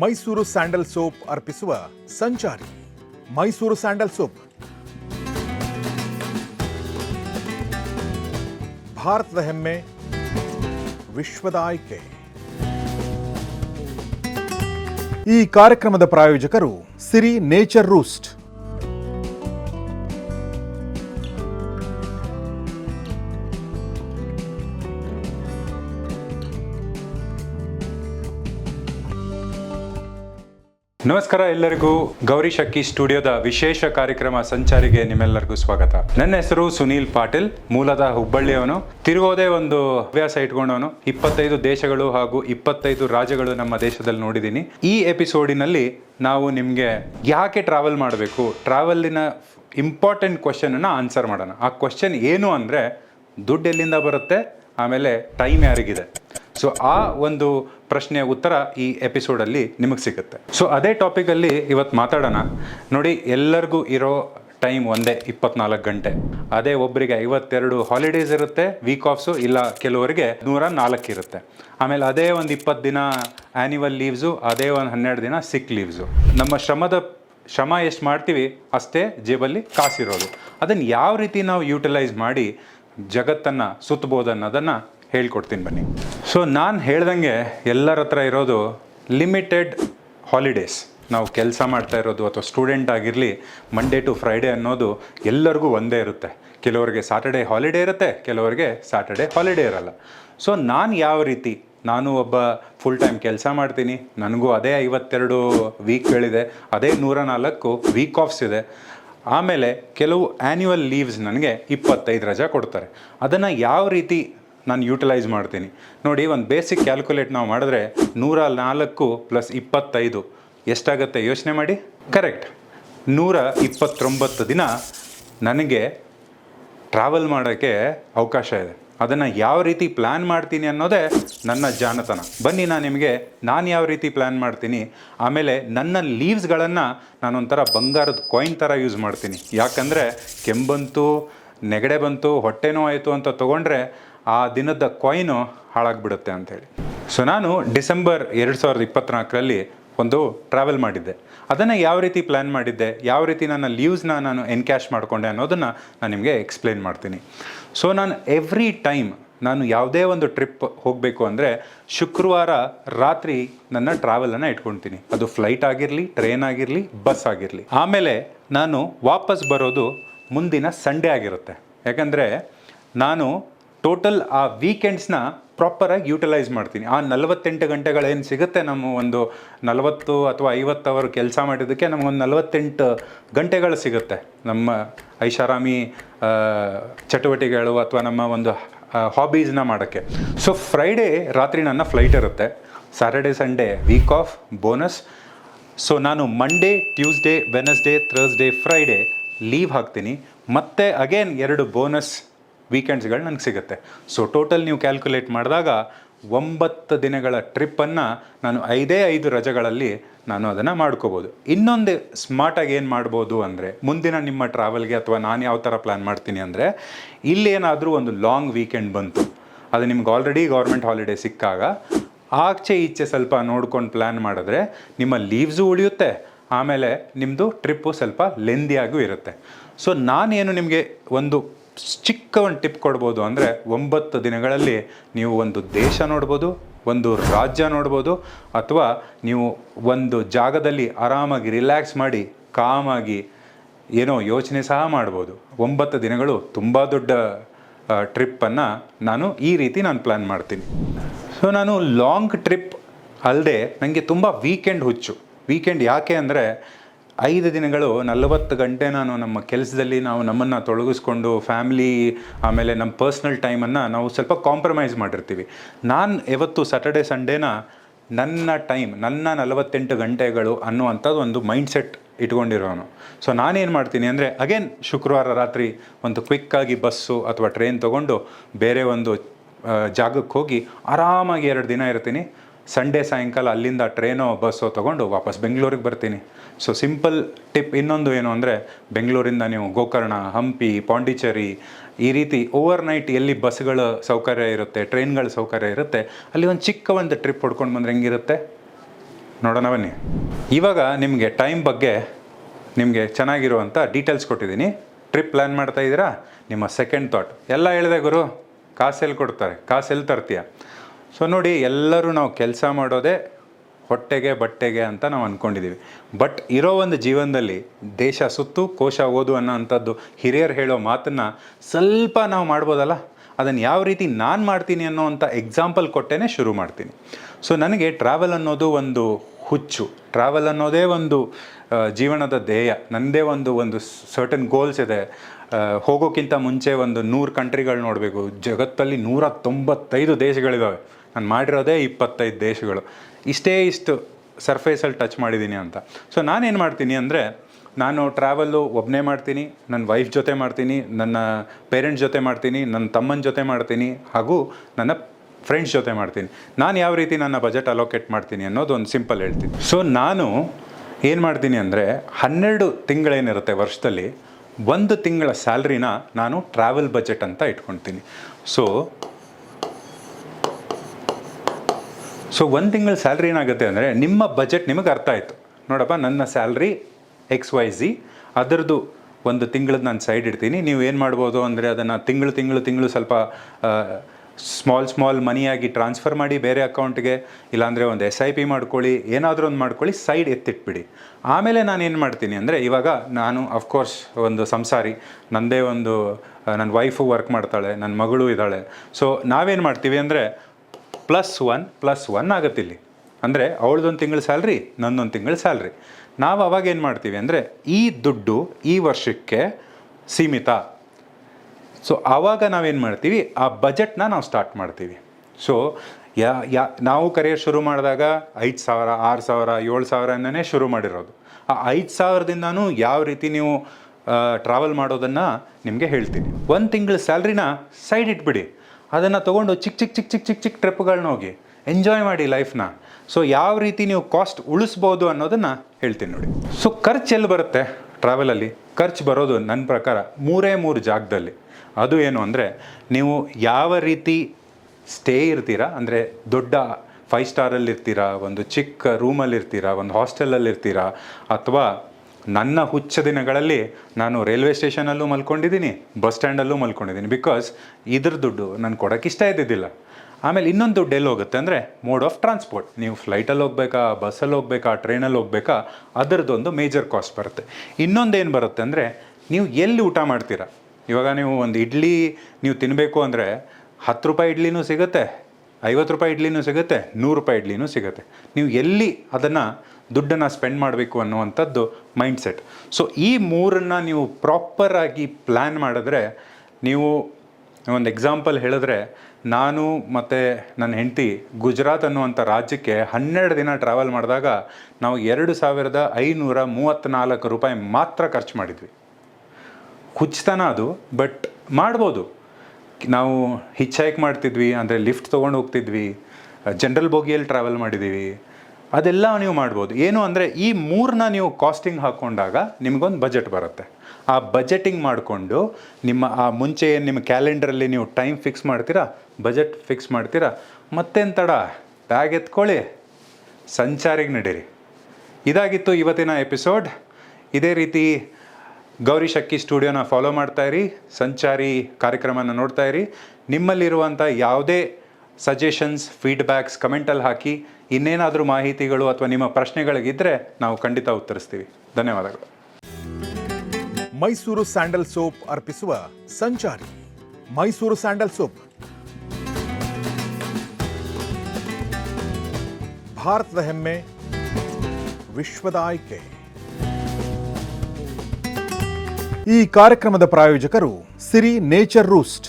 Mysuru sandal soap ಅರ್ಪಿಸುವ ಸಂಚಾರಿ. Mysuru sandal soap. ಭಾರತದ ಹೆಮ್ಮೆ, ವಿಶ್ವದ ಆಯ್ಕೆ. ಈ ಕಾರ್ಯಕ್ರಮದ ಪ್ರಾಯೋಜಕರು ಸಿರಿ ನೇಚರ್ ರೂಸ್ಟ್. ನಮಸ್ಕಾರ ಎಲ್ಲರಿಗೂ. ಗೌರಿ ಶಕ್ಕಿ ಸ್ಟುಡಿಯೋದ ವಿಶೇಷ ಕಾರ್ಯಕ್ರಮ ಸಂಚಾರಿಗೆ ನಿಮ್ಮೆಲ್ಲರಿಗೂ ಸ್ವಾಗತ. ನನ್ನ ಹೆಸರು ಸುನೀಲ್ ಪಾಟೀಲ್, ಮೂಲದ ಹುಬ್ಬಳ್ಳಿಯವನು. ತಿರುಗೋದೇ ಒಂದು ಹವ್ಯಾಸ ಇಟ್ಕೊಂಡವನು. ಇಪ್ಪತ್ತೈದು ದೇಶಗಳು ಹಾಗೂ ಇಪ್ಪತ್ತೈದು ರಾಜ್ಯಗಳು ನಮ್ಮ ದೇಶದಲ್ಲಿ ನೋಡಿದ್ದೀನಿ. ಈ ಎಪಿಸೋಡಿನಲ್ಲಿ ನಾವು ನಿಮಗೆ ಯಾಕೆ ಟ್ರಾವೆಲ್ ಮಾಡಬೇಕು ಟ್ರಾವೆಲಿನ ಇಂಪಾರ್ಟೆಂಟ್ ಕ್ವಶನನ್ನು ಆನ್ಸರ್ ಮಾಡೋಣ. ಆ ಕ್ವಶನ್ ಏನು ಅಂದರೆ, ದುಡ್ಡು ಎಲ್ಲಿಂದ ಬರುತ್ತೆ, ಆಮೇಲೆ ಟೈಮ್ ಯಾರಿಗಿದೆ. ಸೊ ಆ ಒಂದು ಪ್ರಶ್ನೆಯ ಉತ್ತರ ಈ ಎಪಿಸೋಡಲ್ಲಿ ನಿಮಗೆ ಸಿಗುತ್ತೆ. ಸೊ ಅದೇ ಟಾಪಿಕಲ್ಲಿ ಇವತ್ತು ಮಾತಾಡೋಣ. ನೋಡಿ, ಎಲ್ಲರಿಗೂ ಇರೋ ಟೈಮ್ ಒಂದೇ, ಇಪ್ಪತ್ನಾಲ್ಕು ಗಂಟೆ. ಅದೇ ಒಬ್ಬರಿಗೆ ಐವತ್ತೆರಡು ಹಾಲಿಡೇಸ್ ಇರುತ್ತೆ ವೀಕ್ ಆಫ್ಸು ಇಲ್ಲ ಕೆಲವರಿಗೆ ನೂರ ನಾಲ್ಕು ಇರುತ್ತೆ. ಆಮೇಲೆ ಅದೇ ಒಂದು ಇಪ್ಪತ್ತು ದಿನ ಆ್ಯನಿವಲ್ ಲೀವ್ಸು ಅದೇ ಒಂದು ಹನ್ನೆರಡು ದಿನ ಸಿಕ್ ಲೀವ್ಸು ನಮ್ಮ ಶ್ರಮದ, ಶ್ರಮ ಎಷ್ಟು ಮಾಡ್ತೀವಿ, ಅಷ್ಟೇ ಜೇಬಲ್ಲಿ ಕಾಸಿರೋದು. ಅದನ್ನು ಯಾವ ರೀತಿ ನಾವು ಯೂಟಿಲೈಸ್ ಮಾಡಿ ಜಗತ್ತನ್ನು ಸುತ್ತಬೋದು ಅನ್ನೋದನ್ನು ಹೇಳ್ಕೊಡ್ತೀನಿ ಬನ್ನಿ. ಸೊ ನಾನು ಹೇಳ್ದಂಗೆ ಎಲ್ಲರ ಹತ್ರ ಇರೋದು ಲಿಮಿಟೆಡ್ ಹಾಲಿಡೇಸ್ ನಾವು ಕೆಲಸ ಮಾಡ್ತಾ ಇರೋದು ಅಥವಾ ಸ್ಟೂಡೆಂಟ್ ಆಗಿರಲಿ ಮಂಡೇ ಟು ಫ್ರೈಡೇ ಅನ್ನೋದು ಎಲ್ಲರಿಗೂ ಒಂದೇ ಇರುತ್ತೆ. ಕೆಲವರಿಗೆ ಸಾಟರ್ಡೇ ಹಾಲಿಡೇ ಇರುತ್ತೆ, ಕೆಲವರಿಗೆ ಸಾಟರ್ಡೇ ಹಾಲಿಡೇ ಇರಲ್ಲ. ಸೊ ನಾನು ಯಾವ ರೀತಿ, ನಾನು ಒಬ್ಬ ಫುಲ್ ಟೈಮ್ ಕೆಲಸ ಮಾಡ್ತೀನಿ, ನನಗೂ ಅದೇ ಐವತ್ತೆರಡು ವೀಕ್ಗಳಿದೆ ಅದೇ ನೂರ ನಾಲ್ಕು ವೀಕ್ ಆಫ್ಸ್ ಇದೆ. ಆಮೇಲೆ ಕೆಲವು ಆ್ಯನ್ಯುವಲ್ ಲೀವ್ಸ್ ನನಗೆ ಇಪ್ಪತ್ತೈದು ರಜಾ ಕೊಡ್ತಾರೆ. ಅದನ್ನು ಯಾವ ರೀತಿ ನಾನು ಯೂಟಿಲೈಸ್ ಮಾಡ್ತೀನಿ. ನೋಡಿ, ಒಂದು ಬೇಸಿಕ್ ಕ್ಯಾಲ್ಕುಲೇಟ್ ನಾವು ಮಾಡಿದ್ರೆ ನೂರ ನಾಲ್ಕು ಪ್ಲಸ್ ಇಪ್ಪತ್ತೈದು. ಎಷ್ಟಾಗುತ್ತೆ? ಯೋಚನೆ ಮಾಡಿ. ಕರೆಕ್ಟ್ ನೂರ ಇಪ್ಪತ್ತೊಂಬತ್ತು ದಿನ ನನಗೆ ಟ್ರಾವೆಲ್ ಮಾಡೋಕ್ಕೆ ಅವಕಾಶ ಇದೆ. ಅದನ್ನು ಯಾವ ರೀತಿ ಪ್ಲ್ಯಾನ್ ಮಾಡ್ತೀನಿ ಅನ್ನೋದೇ ನನ್ನ ಜಾಣತನ. ಬನ್ನಿ, ನಾನು ನಿಮಗೆ ನಾನು ಯಾವ ರೀತಿ ಪ್ಲ್ಯಾನ್ ಮಾಡ್ತೀನಿ, ಆಮೇಲೆ ನನ್ನ ಲೀವ್ಸ್ಗಳನ್ನು ನಾನೊಂಥರ ಬಂಗಾರದ ಕಾಯಿನ್ ಥರ ಯೂಸ್ ಮಾಡ್ತೀನಿ. ಯಾಕಂದರೆ ಕೆಂಬಂತು, ನೆಗಡೆ ಬಂತು, ಹೊಟ್ಟೆ ಆಯಿತು ಅಂತ ತೊಗೊಂಡ್ರೆ ಆ ದಿನದ ಕಾಯಿನು ಹಾಳಾಗ್ಬಿಡುತ್ತೆ ಅಂಥೇಳಿ ಸೊ ನಾನು ಡಿಸೆಂಬರ್ ಎರಡು ಸಾವಿರದ ಇಪ್ಪತ್ತ್ನಾಲ್ಕರಲ್ಲಿ ಒಂದು ಟ್ರಾವೆಲ್ ಮಾಡಿದ್ದೆ. ಅದನ್ನು ಯಾವ ರೀತಿ ಪ್ಲ್ಯಾನ್ ಮಾಡಿದ್ದೆ, ಯಾವ ರೀತಿ ನನ್ನ ಲೀವ್ಸ್ನ ನಾನು ಎನ್ಕ್ಯಾಶ್ ಮಾಡಿಕೊಂಡೆ ಅನ್ನೋದನ್ನು ನಾನು ನಿಮಗೆ ಎಕ್ಸ್ಪ್ಲೇನ್ ಮಾಡ್ತೀನಿ. ಸೊ ನಾನು ಎವ್ರಿ ಟೈಮ್ ನಾನು ಯಾವುದೇ ಒಂದು ಟ್ರಿಪ್ ಹೋಗಬೇಕು ಅಂದರೆ ಶುಕ್ರವಾರ ರಾತ್ರಿ ನನ್ನ ಟ್ರಾವೆಲನ್ನು ಇಟ್ಕೊಳ್ತೀನಿ ಅದು ಫ್ಲೈಟ್ ಆಗಿರಲಿ ಟ್ರೈನ್ ಆಗಿರಲಿ ಬಸ್ ಆಗಿರಲಿ. ಆಮೇಲೆ ನಾನು ವಾಪಸ್ ಬರೋದು ಮುಂದಿನ ಸಂಡೇ ಆಗಿರುತ್ತೆ. ಯಾಕಂದರೆ ನಾನು ಟೋಟಲ್ ಆ ವೀಕೆಂಡ್ಸ್ನ ಪ್ರಾಪರಾಗಿ ಯೂಟಿಲೈಸ್ ಮಾಡ್ತೀನಿ. ಆ ನಲವತ್ತೆಂಟು ಗಂಟೆಗಳೇನು ಸಿಗುತ್ತೆ ನಮ್ಮ ಒಂದು ನಲವತ್ತು ಅಥವಾ ಐವತ್ತು ಅವರು ಕೆಲಸ ಮಾಡಿದ್ದಕ್ಕೆ ನಮಗೊಂದು ನಲವತ್ತೆಂಟು ಗಂಟೆಗಳು ಸಿಗುತ್ತೆ. ನಮ್ಮ ಐಷಾರಾಮಿ ಚಟುವಟಿಕೆಗಳು ಅಥವಾ ನಮ್ಮ ಒಂದು ಹಾಬೀಸ್ನ ಮಾಡೋಕ್ಕೆ. ಸೊ ಫ್ರೈಡೇ ರಾತ್ರಿ ನನ್ನ ಫ್ಲೈಟ್ ಇರುತ್ತೆ. Saturday Sunday week off bonus so ನಾನು Monday Tuesday Wednesday Thursday Friday leave ಹಾಕ್ತೀನಿ. ಮತ್ತೆ ಅಗೇನ್ ಎರಡು ಬೋನಸ್ ವೀಕೆಂಡ್ಸ್ಗಳು ನನಗೆ ಸಿಗುತ್ತೆ. ಸೊ ಟೋಟಲ್ ನೀವು ಕ್ಯಾಲ್ಕುಲೇಟ್ ಮಾಡಿದಾಗ ಒಂಬತ್ತು ದಿನಗಳ ಟ್ರಿಪ್ಪನ್ನು ನಾನು ಐದೇ ಐದು ರಜೆಗಳಲ್ಲಿ ನಾನು ಅದನ್ನು ಮಾಡ್ಕೋಬೋದು. ಇನ್ನೊಂದು ಸ್ಮಾರ್ಟಾಗಿ ಏನು ಮಾಡ್ಬೋದು ಅಂದರೆ, ಮುಂದಿನ ನಿಮ್ಮ ಟ್ರಾವೆಲ್ಗೆ ಅಥವಾ ನಾನು ಯಾವ ಥರ ಪ್ಲ್ಯಾನ್ ಮಾಡ್ತೀನಿ ಅಂದರೆ ಇಲ್ಲೇನಾದರೂ ಒಂದು ಲಾಂಗ್ ವೀಕೆಂಡ್ ಬಂತು. ಅದು ನಿಮ್ಗೆ ಆಲ್ರೆಡಿ ಗೌರ್ಮೆಂಟ್ ಹಾಲಿಡೇ ಸಿಕ್ಕಾಗ, ಆಚೆ ಈಚೆ ಸ್ವಲ್ಪ ನೋಡ್ಕೊಂಡು ಪ್ಲ್ಯಾನ್ ಮಾಡಿದ್ರೆ ನಿಮ್ಮ ಲೀವ್ಸು ಉಳಿಯುತ್ತೆ. ಆಮೇಲೆ ನಿಮ್ಮದು ಟ್ರಿಪ್ಪು ಸ್ವಲ್ಪ ಲೆಂದಿಯಾಗೂ ಇರುತ್ತೆ. ಸೊ ನಾನೇನು ನಿಮಗೆ ಒಂದು ಚಿಕ್ಕ ಒಂದು ಟಿಪ್ ಕೊಡ್ಬೋದು ಅಂದರೆ ಒಂಬತ್ತು ದಿನಗಳಲ್ಲಿ ನೀವು ಒಂದು ದೇಶ ನೋಡ್ಬೋದು, ಒಂದು ರಾಜ್ಯ ನೋಡ್ಬೋದು, ಅಥವಾ ನೀವು ಒಂದು ಜಾಗದಲ್ಲಿ ಆರಾಮಾಗಿ ರಿಲ್ಯಾಕ್ಸ್ ಮಾಡಿ, ಕಾಮಾಗಿ ಏನೋ ಯೋಚನೆ ಸಹ ಮಾಡ್ಬೋದು. ಒಂಬತ್ತು ದಿನಗಳು ತುಂಬ ದೊಡ್ಡ ಟ್ರಿಪ್ಪನ್ನು ನಾನು ಈ ರೀತಿ ನಾನು ಪ್ಲ್ಯಾನ್ ಮಾಡ್ತೀನಿ. ಸೊ, ನಾನು ಲಾಂಗ್ ಟ್ರಿಪ್ ಅಲ್ಲದೆ ನನಗೆ ತುಂಬ ವೀಕೆಂಡ್ ಹುಚ್ಚು. ವೀಕೆಂಡ್ ಯಾಕೆ ಅಂದರೆ ಐದು ದಿನಗಳು, ನಲವತ್ತು ಗಂಟೆ ನಾನು ನಮ್ಮ ಕೆಲಸದಲ್ಲಿ ನಾವು ನಮ್ಮನ್ನು ತೊಡಗಿಸ್ಕೊಂಡು ಫ್ಯಾಮಿಲಿ ಆಮೇಲೆ ನಮ್ಮ ಪರ್ಸ್ನಲ್ ಟೈಮನ್ನು ನಾವು ಸ್ವಲ್ಪ ಕಾಂಪ್ರಮೈಸ್ ಮಾಡಿರ್ತೀವಿ. ನಾನು ಯಾವತ್ತು ಸ್ಯಾಟರ್ಡೆ ಸಂಡೇನ ನನ್ನ ಟೈಮ್ ನನ್ನ ನಲವತ್ತೆಂಟು ಗಂಟೆಗಳು ಅನ್ನುವಂಥದ್ದು ಒಂದು ಮೈಂಡ್ ಸೆಟ್ ಇಟ್ಕೊಂಡಿರೋನು. ಸೊ ನಾನೇನು ಮಾಡ್ತೀನಿ ಅಂದರೆ ಅಗೇನ್ ಶುಕ್ರವಾರ ರಾತ್ರಿ ಒಂದು ಕ್ವಿಕ್ಕಾಗಿ ಬಸ್ಸು ಅಥವಾ ಟ್ರೈನ್ ತೊಗೊಂಡು ಬೇರೆ ಒಂದು ಜಾಗಕ್ಕೆ ಹೋಗಿ ಆರಾಮಾಗಿ ಎರಡು ದಿನ ಇರ್ತೀನಿ. ಸಂಡೇ ಸಾಯಂಕಾಲ ಅಲ್ಲಿಂದ ಟ್ರೈನೋ ಬಸ್ಸೋ ತೊಗೊಂಡು ವಾಪಸ್ ಬೆಂಗಳೂರಿಗೆ ಬರ್ತೀನಿ. ಸೊ ಸಿಂಪಲ್ ಟಿಪ್ ಇನ್ನೊಂದು ಏನು ಅಂದರೆ, ಬೆಂಗಳೂರಿಂದ ನೀವು ಗೋಕರ್ಣ, ಹಂಪಿ, ಪಾಂಡಿಚೇರಿ ಈ ರೀತಿ ಓವರ್ ನೈಟ್ ಎಲ್ಲಿ ಬಸ್ಗಳ ಸೌಕರ್ಯ ಇರುತ್ತೆ ಟ್ರೈನ್ಗಳ ಸೌಕರ್ಯ ಇರುತ್ತೆ, ಅಲ್ಲಿ ಒಂದು ಚಿಕ್ಕ ಒಂದು ಟ್ರಿಪ್ ಹೊಡ್ಕೊಂಡು ಬಂದ್ರೆ ಹೆಂಗಿರುತ್ತೆ? ನೋಡೋಣ ಬನ್ನಿ. ಇವಾಗ ನಿಮಗೆ ಟೈಮ್ ಬಗ್ಗೆ ನಿಮಗೆ ಚೆನ್ನಾಗಿರುವಂಥ ಡೀಟೇಲ್ಸ್ ಕೊಟ್ಟಿದ್ದೀನಿ. ಟ್ರಿಪ್ ಪ್ಲ್ಯಾನ್ ಮಾಡ್ತಾ ಇದ್ದೀರಾ? ನಿಮ್ಮ ಸೆಕೆಂಡ್ ಥಾಟ್ ಎಲ್ಲ ಹೇಳಿದೆ ಗುರು ಕಾಸು ಎಲ್ಲಿ ಕೊಡ್ತಾರೆ ಕಾಸು ಎಲ್ಲಿ ತರ್ತೀಯ. ಸೊ ನೋಡಿ, ಎಲ್ಲರೂ ನಾವು ಕೆಲಸ ಮಾಡೋದೇ ಹೊಟ್ಟೆಗೆ, ಬಟ್ಟೆಗೆ ಅಂತ ನಾವು ಅಂದ್ಕೊಂಡಿದ್ದೀವಿ ಬಟ್ ಇರೋ ಒಂದು ಜೀವನದಲ್ಲಿ ದೇಶ ಸುತ್ತು, ಕೋಶ ಓದು ಅನ್ನೋ ಅಂಥದ್ದು ಹಿರಿಯರು ಹೇಳೋ ಮಾತನ್ನು ಸ್ವಲ್ಪ ನಾವು ಮಾಡ್ಬೋದಲ್ಲ? ಅದನ್ನು ಯಾವ ರೀತಿ ನಾನು ಮಾಡ್ತೀನಿ ಅನ್ನೋವಂಥ ಎಕ್ಸಾಂಪಲ್ ಕೊಟ್ಟೇ ಶುರು ಮಾಡ್ತೀನಿ. ಸೊ ನನಗೆ ಟ್ರಾವೆಲ್ ಅನ್ನೋದು ಒಂದು ಹುಚ್ಚು. ಟ್ರಾವೆಲ್ ಅನ್ನೋದೇ ಒಂದು ಜೀವನದ ಧ್ಯೇಯ. ನನ್ನದೇ ಒಂದು ಒಂದು ಸರ್ಟನ್ ಗೋಲ್ಸ್ ಇದೆ. ಹೋಗೋಕ್ಕಿಂತ ಮುಂಚೆ ಒಂದು ನೂರು ಕಂಟ್ರಿಗಳು ನೋಡಬೇಕು. ಜಗತ್ತಲ್ಲಿ ನೂರ ತೊಂಬತ್ತೈದು ದೇಶಗಳಿದ್ದಾವೆ ನಾನು ಮಾಡಿರೋದೇ ಇಪ್ಪತ್ತೈದು ದೇಶಗಳು. ಇಷ್ಟೇ ಇಷ್ಟು ಸರ್ಫೇಸಲ್ಲಿ ಟಚ್ ಮಾಡಿದ್ದೀನಿ ಅಂತ. ಸೊ ನಾನೇನು ಮಾಡ್ತೀನಿ ಅಂದರೆ, ನಾನು ಟ್ರಾವೆಲ್ಲು ಒಬ್ಬನೇ ಮಾಡ್ತೀನಿ ನನ್ನ ವೈಫ್ ಜೊತೆ ಮಾಡ್ತೀನಿ, ನನ್ನ ಪೇರೆಂಟ್ಸ್ ಜೊತೆ ಮಾಡ್ತೀನಿ ನನ್ನ ತಮ್ಮನ ಜೊತೆ ಮಾಡ್ತೀನಿ, ಹಾಗೂ ನನ್ನ ಫ್ರೆಂಡ್ಸ್ ಜೊತೆ ಮಾಡ್ತೀನಿ. ನಾನು ಯಾವ ರೀತಿ ನನ್ನ ಬಜೆಟ್ ಅಲೋಕೇಟ್ ಮಾಡ್ತೀನಿ ಅನ್ನೋದು ಒಂದು ಸಿಂಪಲ್ ಹೇಳ್ತೀನಿ. ಸೊ ನಾನು ಏನು ಮಾಡ್ತೀನಿ ಅಂದರೆ, ಹನ್ನೆರಡು ತಿಂಗಳೇನಿರುತ್ತೆ ವರ್ಷದಲ್ಲಿ, ಒಂದು ತಿಂಗಳ ಸ್ಯಾಲ್ರಿನ ನಾನು ಟ್ರಾವೆಲ್ ಬಜೆಟ್ ಅಂತ ಇಟ್ಕೊತೀನಿ. ಸೊ ಸೊ ಒಂದು ತಿಂಗಳ ಸ್ಯಾಲ್ರಿ ಏನಾಗುತ್ತೆ ಅಂದರೆ ನಿಮ್ಮ ಬಜೆಟ್ ನಿಮಗೆ ಅರ್ಥ ಆಯಿತು. ನೋಡಪ್ಪ, ನನ್ನ ಸ್ಯಾಲ್ರಿ ಎಕ್ಸ್ ವೈ ಝಿ ಅದರದ್ದು ಒಂದು ತಿಂಗಳದ್ದು ನಾನು ಸೈಡ್ ಇಡ್ತೀನಿ. ನೀವು ಏನು ಮಾಡ್ಬೋದು ಅಂದರೆ ಅದನ್ನು ತಿಂಗಳು ತಿಂಗಳು ತಿಂಗಳು ಸ್ವಲ್ಪ ಸ್ಮಾಲ್ ಸ್ಮಾಲ್ ಮನಿಯಾಗಿ ಟ್ರಾನ್ಸ್ಫರ್ ಮಾಡಿ ಬೇರೆ ಅಕೌಂಟ್ಗೆ ಇಲ್ಲಾಂದರೆ ಒಂದು ಎಸ್ ಐ ಪಿ ಮಾಡ್ಕೊಳ್ಳಿ, ಏನಾದರೂ ಒಂದು ಮಾಡ್ಕೊಳ್ಳಿ ಸೈಡ್ ಎತ್ತಿಟ್ಬಿಡಿ. ಆಮೇಲೆ ನಾನು ಏನು ಮಾಡ್ತೀನಿ ಅಂದರೆ ಇವಾಗ ನಾನು ಅಫ್ಕೋರ್ಸ್ ಒಂದು ಸಂಸಾರಿ ನನ್ನದೇ ಒಂದು ನನ್ನ ವೈಫು ವರ್ಕ್ ಮಾಡ್ತಾಳೆ ನನ್ನ ಮಗಳು ಇದ್ದಾಳೆ. ಸೊ ನಾವೇನು ಮಾಡ್ತೀವಿ ಅಂದರೆ ಪ್ಲಸ್ ಒನ್ ಪ್ಲಸ್ ಒನ್ ಆಗುತ್ತೆ ಇಲ್ಲಿ. ಅಂದರೆ ಅವಳದೊಂದು ತಿಂಗಳ ಸ್ಯಾಲ್ರಿ ನನ್ನೊಂದು ತಿಂಗಳ ಸ್ಯಾಲ್ರಿ ನಾವು ಅವಾಗ ಏನು ಮಾಡ್ತೀವಿ ಅಂದರೆ ಈ ದುಡ್ಡು ಈ ವರ್ಷಕ್ಕೆ ಸೀಮಿತ. ಸೊ ಆವಾಗ ನಾವೇನು ಮಾಡ್ತೀವಿ? ಆ ಬಜೆಟ್ನ ನಾವು ಸ್ಟಾರ್ಟ್ ಮಾಡ್ತೀವಿ. ಸೊ ಯಾ ಯಾ, ನಾವು ಕರಿಯರ್ ಶುರು ಮಾಡಿದಾಗ ಐದು ಸಾವಿರ, ಆರು ಸಾವಿರ, ಏಳು ಸಾವಿರನೇ ಶುರು ಮಾಡಿರೋದು. ಆ ಐದು ಸಾವಿರದಿಂದನೂ ಯಾವ ರೀತಿ ನೀವು ಟ್ರಾವೆಲ್ ಮಾಡೋದನ್ನು ನಿಮಗೆ ಹೇಳ್ತೀನಿ. ಒಂದು ತಿಂಗಳ ಸ್ಯಾಲ್ರಿನ ಸೈಡ್ ಇಟ್ಬಿಡಿ. ಅದನ್ನು ತೊಗೊಂಡು ಚಿಕ್ಕ ಚಿಕ್ಕ ಚಿಕ್ಕ ಚಿಕ್ಕ ಚಿಕ್ಕ ಚಿಕ್ಕ ಟ್ರಿಪ್ಗಳನ್ನ ಹೋಗಿ ಎಂಜಾಯ್ ಮಾಡಿ ಲೈಫ್ನ ಸೊ ಯಾವ ರೀತಿ ನೀವು ಕಾಸ್ಟ್ ಉಳಿಸ್ಬೋದು ಅನ್ನೋದನ್ನು ಹೇಳ್ತೀನಿ ನೋಡಿ. ಸೊ ಖರ್ಚು ಎಲ್ಲಿ ಬರುತ್ತೆ ಟ್ರಾವೆಲಲ್ಲಿ ಖರ್ಚು ಬರೋದು ನನ್ನ ಪ್ರಕಾರ ಮೂರೇ ಮೂರು ಜಾಗದಲ್ಲಿ. ಅದು ಏನು ಅಂದರೆ, ನೀವು ಯಾವ ರೀತಿ ಸ್ಟೇ ಇರ್ತೀರಾ, ಅಂದರೆ ದೊಡ್ಡ ಫೈವ್ ಸ್ಟಾರಲ್ಲಿ ಇರ್ತೀರಾ ಒಂದು ಚಿಕ್ಕ ರೂಮಲ್ಲಿ ಇರ್ತೀರಾ ಒಂದು ಹಾಸ್ಟೆಲಲ್ಲಿ ಇರ್ತೀರಾ ಅಥವಾ ನನ್ನ ಹುಚ್ಚ ದಿನಗಳಲ್ಲಿ ನಾನು ರೈಲ್ವೆ ಸ್ಟೇಷನಲ್ಲೂ ಮಲ್ಕೊಂಡಿದ್ದೀನಿ, ಬಸ್ ಸ್ಟ್ಯಾಂಡಲ್ಲೂ ಮಲ್ಕೊಂಡಿದ್ದೀನಿ ಬಿಕಾಸ್ ಇದ್ರ ದುಡ್ಡು ನಾನು ಕೊಡೋಕ್ಕೆ ಇಷ್ಟ ಇದ್ದಿದ್ದಿಲ್ಲ. ಆಮೇಲೆ ಇನ್ನೊಂದು ದುಡ್ಡು ಎಲ್ಲಿ ಹೋಗುತ್ತೆ ಅಂದರೆ ಮೋಡ್ ಆಫ್ ಟ್ರಾನ್ಸ್ಪೋರ್ಟ್ ನೀವು ಫ್ಲೈಟಲ್ಲಿ ಹೋಗ್ಬೇಕಾ ಬಸ್ಸಲ್ಲಿ ಹೋಗ್ಬೇಕಾ ಟ್ರೈನಲ್ಲಿ ಹೋಗ್ಬೇಕಾ, ಅದರದ್ದೊಂದು ಮೇಜರ್ ಕಾಸ್ಟ್ ಬರುತ್ತೆ. ಇನ್ನೊಂದು ಏನು ಬರುತ್ತೆ ಅಂದರೆ ನೀವು ಎಲ್ಲಿ ಊಟ ಮಾಡ್ತೀರಾ? ಇವಾಗ ನೀವು ಒಂದು ಇಡ್ಲಿ ನೀವು ತಿನ್ನಬೇಕು ಅಂದರೆ ಹತ್ತು ರೂಪಾಯಿ ಇಡ್ಲಿನೂ ಸಿಗುತ್ತೆ ಐವತ್ತು ರೂಪಾಯಿ ಇಡ್ಲಿನೂ ಸಿಗುತ್ತೆ, ನೂರು ರೂಪಾಯಿ ಇಡ್ಲಿನೂ ಸಿಗುತ್ತೆ. ನೀವು ಎಲ್ಲಿ ಅದನ್ನು ದುಡ್ಡನ್ನು ಸ್ಪೆಂಡ್ ಮಾಡಬೇಕು ಅನ್ನುವಂಥದ್ದು ಮೈಂಡ್ ಸೆಟ್ ಸೊ ಈ ಮೂರನ್ನು ನೀವು ಪ್ರಾಪರಾಗಿ ಪ್ಲ್ಯಾನ್ ಮಾಡಿದ್ರೆ, ನೀವು ಒಂದು ಎಕ್ಸಾಂಪಲ್ ಹೇಳಿದ್ರೆ, ನಾನು ಮತ್ತು ನನ್ನ ಹೆಂಡತಿ ಗುಜರಾತ್ ಅನ್ನುವಂಥ ರಾಜ್ಯಕ್ಕೆ ಹನ್ನೆರಡು ದಿನ ಟ್ರಾವೆಲ್ ಮಾಡಿದಾಗ ನಾವು ಎರಡು ಸಾವಿರದ ಐನೂರ ಮೂವತ್ತ್ನಾಲ್ಕು ರೂಪಾಯಿ ಮಾತ್ರ ಖರ್ಚು ಮಾಡಿದ್ವಿ. ಹುಚ್ಚತನ ಅದು ಬಟ್ ಮಾಡ್ಬೋದು. ನಾವು ಹಿಚ್ ಹೈಕ್ ಮಾಡ್ತಿದ್ವಿ, ಅಂದರೆ ಲಿಫ್ಟ್ ತೊಗೊಂಡು ಹೋಗ್ತಿದ್ವಿ ಜನರಲ್ ಬೋಗಿಯಲ್ಲಿ ಟ್ರಾವೆಲ್ ಮಾಡಿದ್ದೀವಿ ಅದೆಲ್ಲ ನೀವು ಮಾಡ್ಬೋದು. ಏನು ಅಂದರೆ ಈ ಮೂರನ್ನ ನೀವು ಕಾಸ್ಟಿಂಗ್ ಹಾಕ್ಕೊಂಡಾಗ ನಿಮಗೊಂದು ಬಜೆಟ್ ಬರುತ್ತೆ. ಆ ಬಜೆಟಿಂಗ್ ಮಾಡಿಕೊಂಡು ನಿಮ್ಮ, ಆ ಮುಂಚೆ ಏನು ನಿಮ್ಮ ಕ್ಯಾಲೆಂಡ್ರಲ್ಲಿ ನೀವು ಟೈಮ್ ಫಿಕ್ಸ್ ಮಾಡ್ತೀರಾ ಬಜೆಟ್ ಫಿಕ್ಸ್ ಮಾಡ್ತೀರಾ, ಮತ್ತೇನು ತಡ? ಬ್ಯಾಗ್ ಎತ್ಕೊಳ್ಳಿ. ಸಂಚಾರಿಗೆ ನಡೀರಿ. ಇದಾಗಿತ್ತು ಇವತ್ತಿನ ಎಪಿಸೋಡ್ ಇದೇ ರೀತಿ ಗೌರಿ ಶಕ್ಕಿ ಸ್ಟುಡಿಯೋನ ಫಾಲೋ ಮಾಡ್ತಾ ಇರಿ, ಸಂಚಾರಿ ಕಾರ್ಯಕ್ರಮನ ನೋಡ್ತಾ ಇರಿ. ನಿಮ್ಮಲ್ಲಿರುವಂಥ ಯಾವುದೇ ಸಜೆಷನ್ಸ್ ಫೀಡ್ಬ್ಯಾಕ್ಸ್ ಕಮೆಂಟಲ್ಲಿ ಹಾಕಿ, ಇನ್ನೇನಾದರೂ ಮಾಹಿತಿಗಳು ಅಥವಾ ನಿಮ್ಮ ಪ್ರಶ್ನೆಗಳಿಗಿದ್ದರೆ ನಾವು ಖಂಡಿತ ಉತ್ತರಿಸ್ತೀವಿ. ಧನ್ಯವಾದಗಳು. ಮೈಸೂರು ಸ್ಯಾಂಡಲ್ ಸೋಪ್ ಅರ್ಪಿಸುವ ಸಂಚಾರಿ, ಮೈಸೂರು ಸ್ಯಾಂಡಲ್ ಸೋಪ್. ಭಾರತದ ಹೆಮ್ಮೆ, ವಿಶ್ವದ ಆಯ್ಕೆ. ಈ ಕಾರ್ಯಕ್ರಮದ ಪ್ರಾಯೋಜಕರು ಸಿರಿ ನೇಚರ್ ರೂಸ್ಟ್.